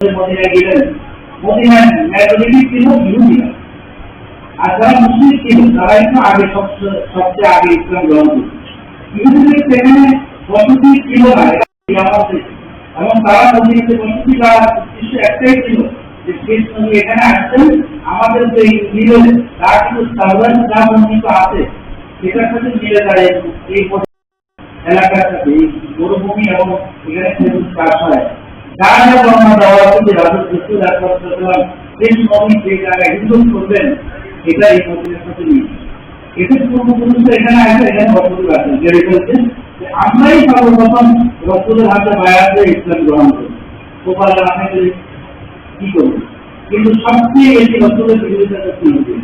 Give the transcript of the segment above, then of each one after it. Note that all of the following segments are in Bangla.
মদিনায় গেলেন মদিনায় মেজরিটি ছিল ইহুদিরা আর যারা মুসলিম ছিল তারাই তো আগে সবচেয়ে সবচেয়ে আগে ইসলাম গ্রহণ করছে ইহুদিদের সেখানে বসতি ছিল না এরা ইয়ামার থেকে। এবং তারা মদিনাতে বসতি বা উদ্দেশ্য একটাই ছিল যে শেষ নবী এখানে আসছেন আমাদের যে মিলে তার কিন্তু সাধারণ যা বর্ণিত আছে সেটার সাথে মিলে যায় এই এলাকার সাথে এই মরুভূমি এবং এখানে খেজুর চাষ হয় এটা যে আমরাই সর্বপ্রথম হাতে বায়াতে ইসলাম গ্রহণ করি। গোপাল কি করব? কিন্তু সবচেয়ে বেশি রসুলের বিরোধিতা করতে হবে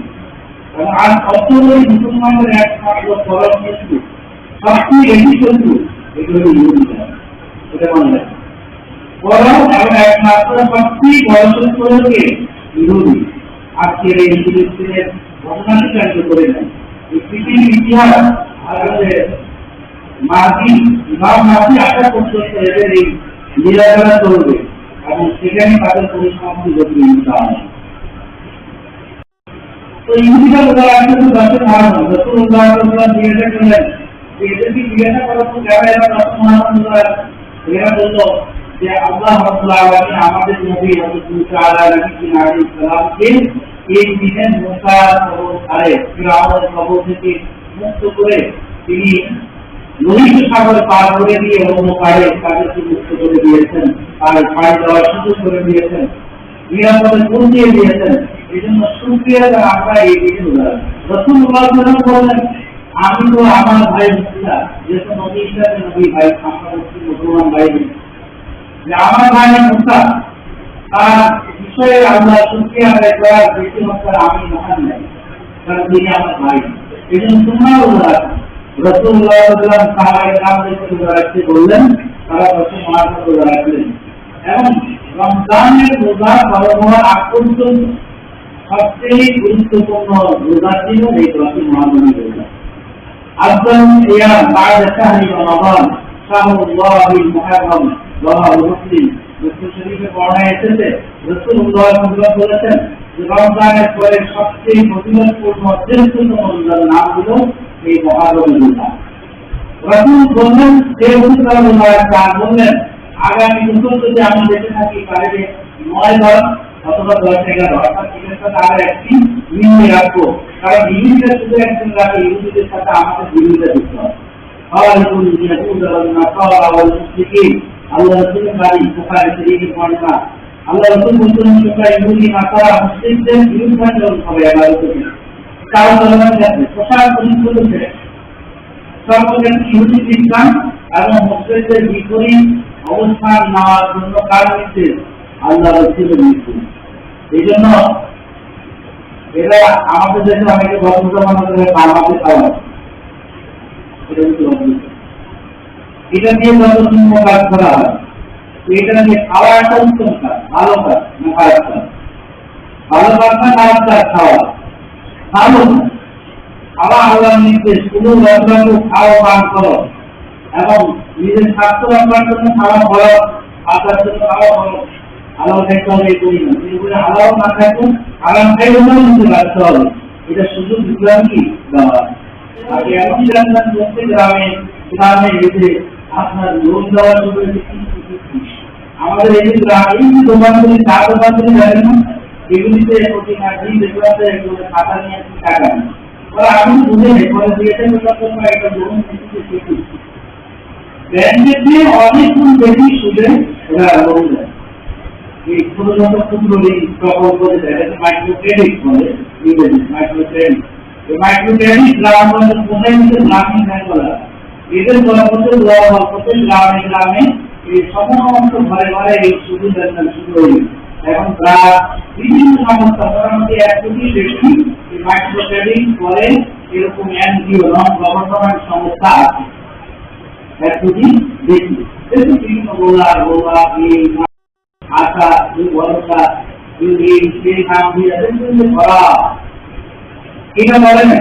আজ অত্যন্তই মুসলমানদের একমাত্র কিন্তু সবচেয়ে বেশি শত্রু, এগুলো এটা মনে রাখবে সেখানে তো ইহুদিরা বলা আছে তো দশের মহান রসুল্লাহ সাল্লাল্লাহু জিজ্ঞাসা করলেন এদেরকে জিজ্ঞাসা করা তো যারা এরা দশ মহান এরা বলল যে আল্লাহ রাব্বুল আলামিন আমাদের নবী হযরত মুসা আলাইহিস সালামকে এই দিনের মুসা কবর ছাড়ে ফিরাউনের কবর থেকে মুক্ত করে তিনি লোহিত সাগর পার করে দিয়ে অন্য পারে তাদেরকে মুক্ত করে দিয়েছেন আর পাড়ি দেওয়ার সুযোগ করে দিয়েছেন নিরাপদে পৌঁছিয়ে দিয়েছেন এই জন্য সুক্রিয়া আমরা এই দিকে উদাহরণ রসুল বললেন আমি তো আমার ভাই মুসিদা যেহেতু নবী হিসাবে নবী ভাই আমরা মুসলিম মুসলমান ভাই એટલે આમાં મુક્તા આ વિષય আমরা সুখী আমরা যারা বেশি মাত্রা আমি মহান নাই কারণ তিনি আমার ভাই এই জন্য তোমার উদাহরণ রসুল্লাহ সাহাবাই নাম রেখে দাঁড়াচ্ছে বললেন তারা রসুল মহাত্মা দাঁড়াচ্ছিলেন এবং রমজানের রোজা পালন হওয়ার আগ পর্যন্ত সবচেয়ে গুরুত্বপূর্ণ রোজা ছিল এই রসুল মহাত্মা রোজা আজকাল ইয়া বাদ শাহরি রমাদান শাহুল্লাহ মুহাররম বাবা যে আমি দেখে থাকি বাইরে নয় বার অথবা দশ এগারো একটি মিলিয়ে রাখব। কারণ ইংলিশটা শুধু একজন রাখে ইংলিশের সাথে আমাদের বিরোধিতা দিতে হয় আল্লাহ রাসূলের বাড়ি, বুখারী শরীফের বর্ণনা। আল্লাহ রাসূল বলছেন তোমরা ইহুদি নাসারা মুশরিকদের বিরুদ্ধাচরণ হবে পরিচ্ছন্ন ছেড়ে সর্বজন ইহুদি খ্রিস্টান এবং মুসলিমদের বিপরীত অবস্থান নেওয়ার জন্য কার আল্লাহ রসুলের নির্দেশ এই জন্য এরা আমাদের দেশে অনেকে মনে করে বাংলাতে খাওয়া এটা অদ্ভুত। এটা দিয়ে যত শূন্য কাজ করা হয়, এটা নিয়ে খাওয়া একটা উত্তম কাজ, ভালো কাজ, না খারাপ কাজ। ভালো কাজ না খারাপ কাজ খাওয়া। ভালো খাওয়া আল্লাহর নির্দেশ, কোনো ব্যবসাকে খাও, পান করো। এবং নিজের স্বাস্থ্য রক্ষার জন্য খাওয়া করো বাঁচার জন্য খাওয়া করো আলাও খাইতে হবে এই করি না আলাও না খাইতো আরাম খাই ওটাও নিতে রাখতে হবে। এটা সুযোগ দিলাম কি? দেওয়া আর এমন জানবেন প্রত্যেক গ্রামে গ্রামে এসে আপনার লোন দেওয়ার জন্য আমাদের এই যে দোকানগুলি চা দোকানগুলি জানেন না, এগুলিতে প্রতি মাসে যেগুলোতে এগুলো খাতা নিয়ে টাকা ওরা আমি বুঝে নেই পরে দিয়েছেন ওটার জন্য একটা লোন ব্যাংকের দিয়ে অনেক গুণ বেশি সুদে ওরা লোন দেয়। এই ছোট ছোট ক্ষুদ্র ঋণ প্রকল্প যেটা মাইক্রো ক্রেডিট বলে মাইক্রো ক্রেডিট মাইক্রো ক্রেডিট গ্রাম পঞ্চায়েত নিচে গ্রামীণ ব্যাংক বলা দেওয়া হয় গ্রামে গ্রামে এই সমস্ত ঘরে ঘরে এই শুরু এখন প্রায় বিভিন্ন সংস্থা এক বেশি মাইক্রো ক্রেডিট করে এরকম এনজিও নন গভর্নমেন্ট সংস্থা আছে। এক কোটি বেশি। বিভিন্ন গোলা এই আশা এই ভরসা এই সেই দিয়ে এটা বলে না।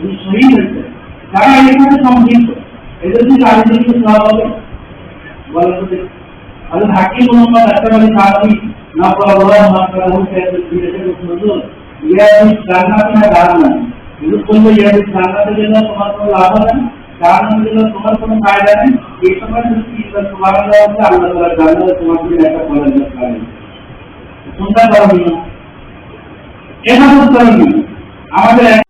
দিয়েছেন উনি শহীদ হয়েছেন যারা এখানে সংযুক্ত এদের যদি রাজনীতি দেওয়া হবে বলেন তো দেখি। আমি হাকিম মোহাম্মদ আক্তার আলী সাহাবি না পড়া বলা না করা হচ্ছে বিদেশের হুজুর ইয়াদি জান্নাতে না দাঁড়ান না হুজুর বলল ইয়াদি জান্নাতে গেলে তোমার কোনো লাভ হবে না জাহান্নামে গেলে তোমার কোনো ফায়দা নেই এই সময় যদি কি তোমার দেওয়া হচ্ছে আল্লাহ তাআলা জান্নাতে তোমার জন্য একটা কলেজ পাবে কোনটা করবি না এভাবে করবি আমাদের এক কিছু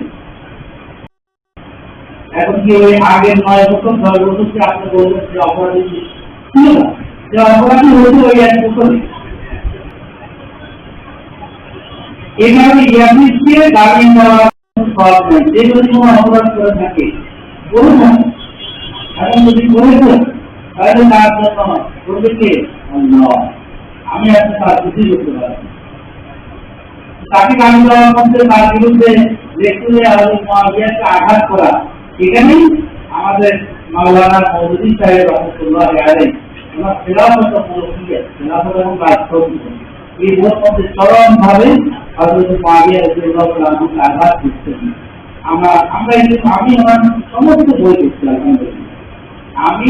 এখন কি ওই আগের নয় বছর দশ বছর কি আপনি বলবেন যে অপরাধী ছিল না যে অপরাধী হয়েছে ওই এক বছরই এই কারণে ইয়াদিসকে দাবি দেওয়া সহজ নয় যে যদি কোনো অপরাধ করে থাকে করুন না। এখন যদি করেছে তাহলে তার বিরুদ্ধে আঘাত করা। এখানেই আমাদের মাওলানা সাহেব রহমতুল্লাহ খেলাফত খেলাফত এবং এই চরম ভাবে হজরত রসুল্লাহ আঘাত করতে আমরা আমরা এই আমি আমার সমস্ত বই আলহামদুলিল্লাহ। আমি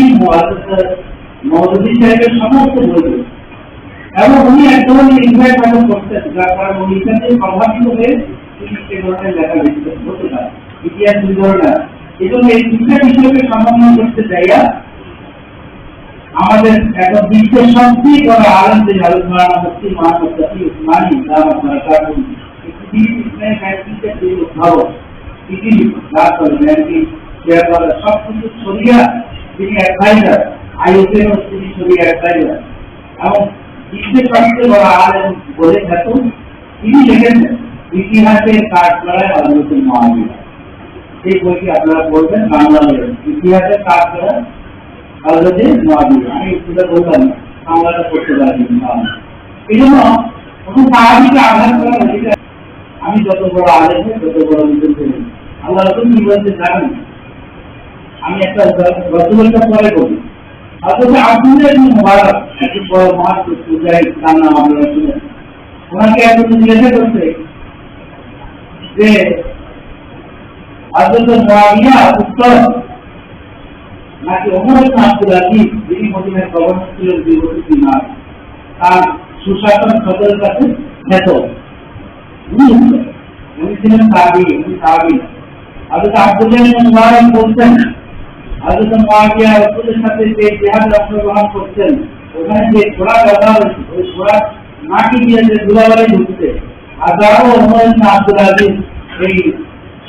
সাহেবের সমস্ত বই এবং উনি এক ধরনের ইনভাইট এখন করতেন যার কারণে উনি এখানে প্রভাবিত হয়ে তিনি সে ধরনের লেখা লিখতেন হতে পারে ইতিহাস দুই ধরনের এবং এই দুটা বিষয়কে সমন্বয় করতে চাইয়া আমাদের একটা বিশ্বের সবচেয়ে বড় আনন্দের আলোচনা হচ্ছে মানব জাতি উসমানী ইসলাম আপনারা কারণ ইতিহাসের কাজ করায় আলোচনা মহাবীরা। এই বইটি আপনারা পড়বেন বাংলাদেশ ইতিহাসের কাজ করা হজরত মহাবীর আমি সেটা বললাম না বাংলাটা পড়তে পারি এই জন্য কোনো সাহাবিকে আঘাত করা অধিকার আমি যত বড় আলেম হই, তত বড় বিদ্যুৎ করি আল্লাহ রকম কি বলতে জানেন আমি একটা রসগোল্লা পরে করি অথচ আব্দুল্লাহ ইবনে মুবারক একজন বড় মহান মুজাহিদ তার নাম আপনারা শুনেন ওনাকে একজন জিজ্ঞাসা করছে যে হযরত মুয়াবিয়া উত্তর নাকি ওমর ইবনে আব্দুল আজিজ যিনি মদিনার গভর্নর ছিলেন দুই বছর তিন মাস তার সুশাসন সকলের কাছে খ্যাত উনি উত্তর। উনি ছিলেন তাবি উনি তাবি হযরত আব্দুল্লাহ ইবনে মুবারক বলছেন হযরত মুয়াবিয়া রাসূলের সাথে যে জিহাদে অংশগ্রহণ করছেন ওখানে যে ঘোড়া ব্যবহার হয়েছে ওই ঘোড়া মাটি দিয়ে যে ধুলাবালি ঢুকছে আর তারাও ওমর ইবনে আব্দুল আজিজ এই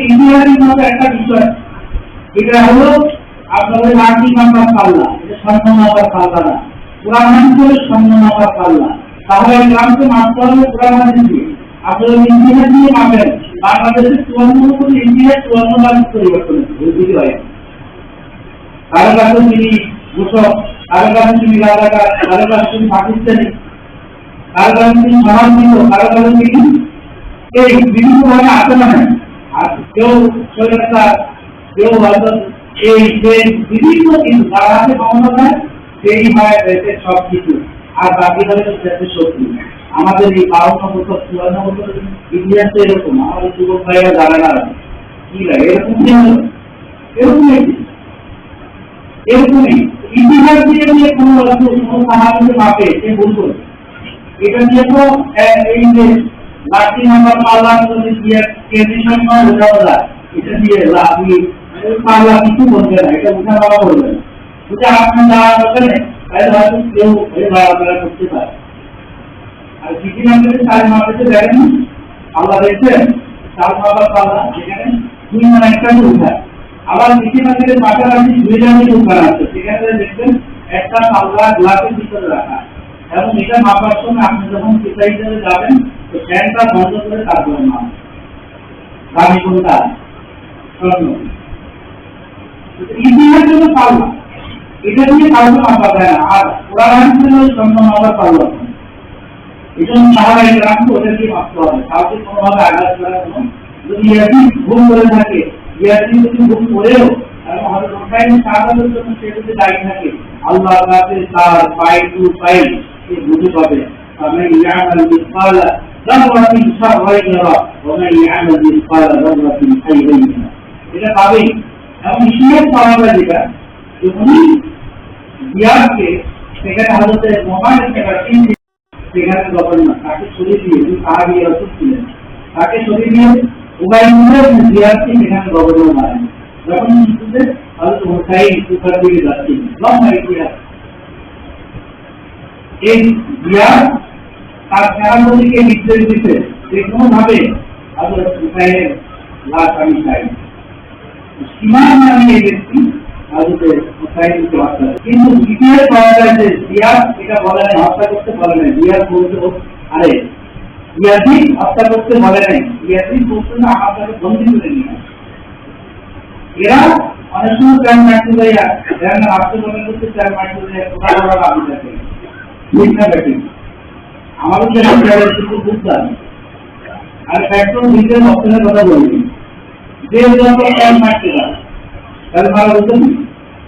ইঞ্জিনিয়ারিং একটা বিষয়। এটা হলো আপনাদের আর্থিক পাল্লা। তাহলে গ্রামকে ইঞ্জিনিয়ার দিয়ে মাপেন। বাংলাদেশের চুয়ান্ন কোটি ইঞ্জিনিয়ার চুয়ান্ন পরিবর্তন কারও তিনি কারও তিনি কারও তিনি পাকিস্তানি কারও তিনি কারও তিনি এই বিভিন্ন ভাবে আসে না আর কেউ সৈন্যতা কেউ হয়তো এই যে বিভিন্ন কিন্তু তার হাতে সেই হয় সব কিছু আর বাকি হলে শক্তি আমাদের এই বারোটা বছর চুয়ান্ন বছর ইতিহাস তো এরকম আমাদের যুবক ভাইরা জানে না কি। লাগে? এরকম কি হলো এরকমই এরকমই ইতিহাস দিয়ে নিয়ে কোনো কোনো সাহায্য মাপে সে বলব এটা নিয়ে তো আহ, এই যে লাঠি নাম্বার পাল্লা যদি দিয়ে কেজি সংখ্যা উঠানো যায় এটা দিয়ে লাঠি পাল্লা কিছু বলবে না এটা উঠা পাওয়া বলবে না। এটা আপনার যাওয়া দরকার নেই তাহলে হয়তো কেউ এই লড়াচড়া করতে পারে। আর কিছু নাম্বারে চার মাপেতে দেখেন? আল্লাহ দেখছেন? চার মাপার পাল্লা যেখানে দুই মানে একটা উঠায় আবার কিছু নাম্বারে পাশাপাশি দুই জনের উঠান আছে। সেখানে দেখবেন একটা পাল্লা গ্লাসের ভিতরে রাখা। এবং এটা মাপার সময় আপনি যখন চিন্তা হিসেবে যাবেন, তো ফ্যানটা বন্ধ করে তারপরে মাপ দামি কোনটা স্বর্ণ ইতিহাস জন্য পাল্লা। এটা দিয়ে কাউকে মাপা যায় না। আর ওই স্বর্ণ মাপার পাল্লা। ಇದನ್ನು ಸಹಾಯಕರಾಗಿ ಒದಗಿ ಹಾಕುವಾಗ ಸಾಕುವಾಗ ಆಘಾತಗಳನ್ನು यदि घूम করে থাকে यदि যদি ঘুম করেও আমাদের কোনটাই সাধারণ জন্য সেটাতে দায়ী থাকে আল্লাহ কাছে তার পাই টু পাই সে বুঝে পাবে আমি ইয়ামাল মিসকাল দাররাতিন শাররাইন ইয়ারা ওয়া মান ইয়ামাল মিসকাল দাররাতিন খাইরাইন এটা পাবেই এবং বিশেষ পাওয়া যেটা যখন ইয়ারকে সেখানে হাজতে মহান একটা সেখানে যখন না, তাকে সরিয়ে দিয়ে তিনি সাহাবি রসুল ছিলেন তাকে সরিয়ে দিয়ে উভয় মিলে বিয়ারকে সেখানে গভর্নর মারেন যখন শুনতে হয়তো হোসাই উপর দিকে যাচ্ছি। লম্বা ইতিহাস এই বিয়ার তার সেনাপতিকে নির্দেশ দিতে যে কোনো ভাবে হয়তো হোসাইনের লাশ আমি চাই। সীমান নামে এই ব্যক্তি হোসাইন পারতেন কিন্তু ইতিহাস পাওয়া যায় যে বিয়ার এটা বলে নাই, হত্যা করতে বলে নাই। বিয়ার বলতে ও- আরে ইয়াদি হত্যা করতে বলে নাই। ইয়াদি বলতে না আমার তাকে বন্দি করে নিয়ে আসে। এরা অনেক সময় প্যান মাটি যাইয়া এরা না রাষ্ট্র মনে করতে প্যান মাটি যাইয়া কোথা করা আমি থাকে? ঠিক না ব্যাটিং আমাদের যে রাজ্যের শুধু বুঝতাম আর পেট্রোল ডিজেল অপশনের কথা বলছি যে যত প্যান মাটি যায়, তাহলে ভালো বলতেন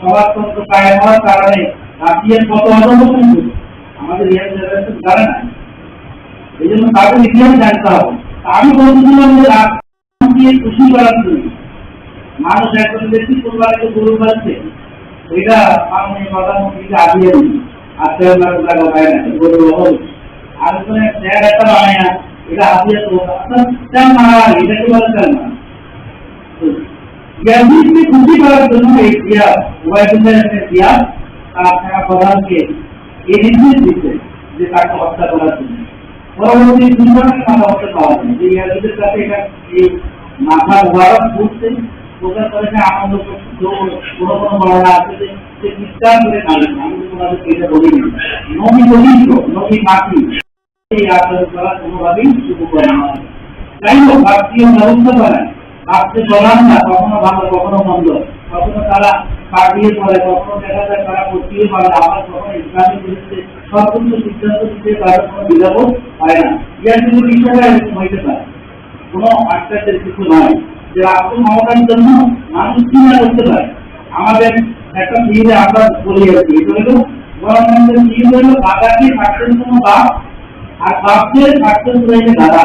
সমাজতন্ত্র কায়েম হওয়ার কারণে রাশিয়ার কত করছে আমাদের না। এই জন্য তাদের ইতিহাস জানতে হবে। আমি বলছিলাম যে রাজনীতি খুশি করার জন্য। মানুষ এখন বেশি কোরবানিকে গরু পাচ্ছে এটা মাননীয় প্রধানমন্ত্রীকে আগিয়ে আর তেল মানুষ না গরু আর ওখানে ট্যাগ একটা বানায় না, এটা মারা এটা কি বলে তেল ইয়াজিদকে খুশি করার জন্য এই ওয়াইদুল্লাহ দিয়া তার থাকা প্রধানকে এই নির্দেশ দিচ্ছে যে তাকে হত্যা করার জন্য পরবর্তী দুর্ঘটনাকে মাথা হত্যা পাওয়া যায় যে ইয়াজিদের কাছে এটা এই মাথা মুবারক ঘুরছে প্রকাশ করে যে আনন্দ কোনো কোনো বর্ণনা আছে যে যে চিৎকার করে কাঁদে আমি তো তোমাদের এটা বলিনি নবী দরিদ্র নবী মাটি এই আচরণ করা কোনোভাবেই শুরু করে না যাই হোক ভারতীয় ব্যবস্থা করে ভাবতে চলান না, কখনো ভালো, কখনো মন্দ। কখনো তারা কাটিয়ে পড়ে, কখনো দেখা যায় তারা করতেই পারে আবার কখনো ইসলামের বিরুদ্ধে সর্বোচ্চ সিদ্ধান্ত দিতে তাদের কোনো বিধাবোধ হয় না। ইয়ার কিন্তু বিষয়টা এরকম হইতে পারে। কোনো আশ্চর্যের কিছু নয় যে ক্ষমতার জন্য মানুষ কি না করতে পারে। আমাদের একটা বিয়ে আমরা বলি আর কি, এটা হলো গণতন্ত্রের বিয়ে হলো দাদাকে থাকতেন কোনো বাপ, আর বাপদের থাকতেন রয়েছে দাদা।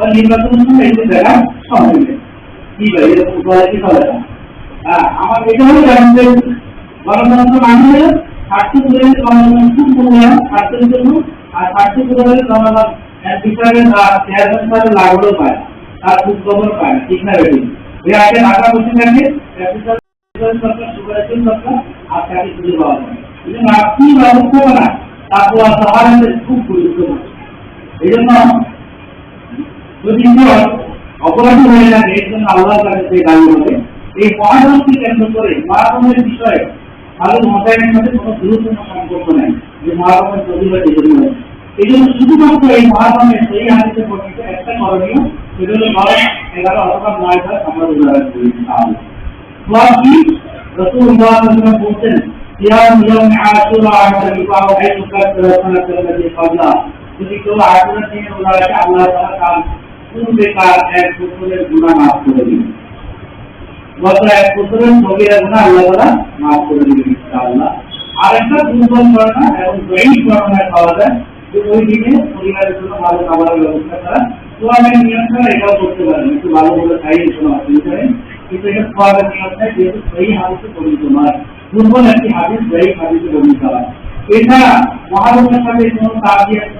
ওই নির্বাচনের সময় দেখা সময় কি ভাই এরকম বলে কি হ্যাঁ আমার এটা হলো জানতে গণতন্ত্র মানে স্বার্থ তুলে গণতন্ত্র মূল্যায়ন স্বার্থের জন্য। আর স্বার্থ তুলে জনগণ বিচারের চেয়ারম্যান সাহেব লাগলেও পায় তার খবর পায় ঠিক না বেটি এর আগে ঢাকা বসে থাকে সরকার আর তাকে খুঁজে পাওয়া যায় এই জন্য আপনি ব্যবস্থাপনা তারপর সহায়তা খুব গুরুত্বপূর্ণ। এই জন্য যদি কেউ অপরাধী হয়ে থাকে এর জন্য আল্লাহর কাছে দাবি হবে এই কেন্দ্র করে বিষয়ে কোনো গুরুত্বপূর্ণ সম্পর্ক নেই, যে এই জন্য শুধুমাত্র এই সেই বর্ণিত একটা করণীয় নয় এগারো অথবা নয় আমরা আল্লাহ তার এক বছরের গুনাহ মাফ করে গত এক বছরের গুনাহ আল্লাহ তাআলা মাফ করে আর একটা দুর্বল এবং যায় যে ওই দিনে পরিবারের জন্য ভালো খাবারের ব্যবস্থা করা এটাও করতে পারেন। একটু ভালো কিন্তু এটা সোয়াবের যেহেতু সেই হাদিসে পরিণত নয়। দুর্বল একটি হাদিস সেই হাদিসে পরিণত হয়। এছাড়া সাথে কোনো কোনো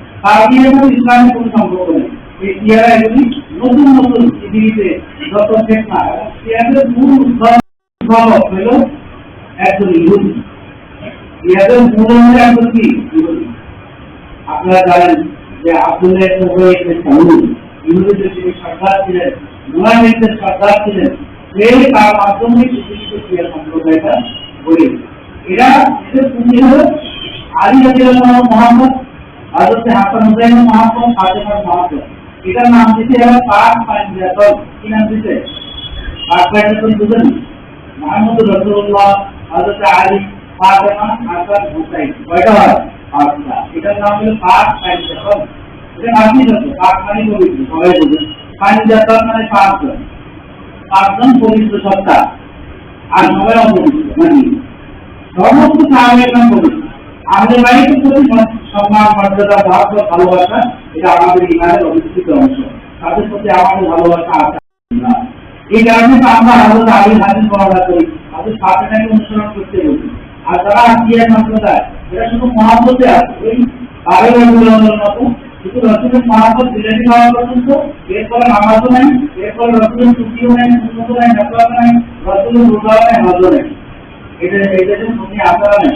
সাথে ইসলামের কোনো সম্পর্ক নেই। নতুন নতুন পৃথিবীতে যত চেষ্টা এবং মূল উদ্ভাবক হইল একজন ইহুদি। সিয়ারের মূল হচ্ছে একজন কি? ইহুদি। আপনারা জানেন যে আব্দুল্লাহ সাউল ইহুদিদের তিনি সর্দার ছিলেন মুহাজিরদের সর্দার ছিলেন। সেই তার মাধ্যমে পৃথিবীতে সিয়া সম্প্রদায়টা গড়ে এরা এদের পুঁজি হল আলী রাজিয়াল্লাহ মোহাম্মদ হযরত হাসান হুসাইন মোহাম্মদ ফাতেমা মোহাম্মদ এটার নাম দিতে এরা পাক পাঞ্জাতন কি নাম দিতে? পাঁচটা তো বুঝেন মোহাম্মদ রসুল্লাহ হজরত আলী, ফাতেমা, হাসান, হুসাইন। কয়টা হয়? পাঁচটা। এটার নাম হলো পাঁচ পাঁচটা এটা নামই হচ্ছে পাঁচ মানে পবিত্র সবাই বুঝেন পাঁচ জাতক মানে পাঁচজন। পাঁচজন পবিত্র সত্তা। আর সবাই অপবিত্র। মানে সমস্ত সাহায্যের নাম পবিত্র। আমাদের বাড়িতে প্রতি সম্মান মর্যাদা বা ভালোবাসা, এটা আমাদের ইমানের অবিচ্ছিন্ন অংশ। তাদের প্রতি আমাদের ভালোবাসা আছে। না। এই কারণে তো আমরা আমাদের আগে হাজির করা করি আমাদের সাথে অনুসরণ করতে বলি। আর তারা আত্মীয় সম্প্রদায় এটা শুধু মহাপতে আছে। ওই বারোই মতো শুধু রসুলের হওয়া পর্যন্ত নাই, এরপরে রসুলের ছুটিও নাই, সুন্নতও নাই রসুলের রোজাও হজও এটা এটা যে আসারা নাই।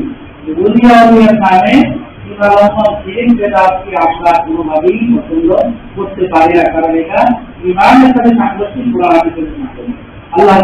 হলিয়া হলিয়ার নামে আমরা কোনোভাবেই পছন্দ করতে পারি না কারণ আল্লাহ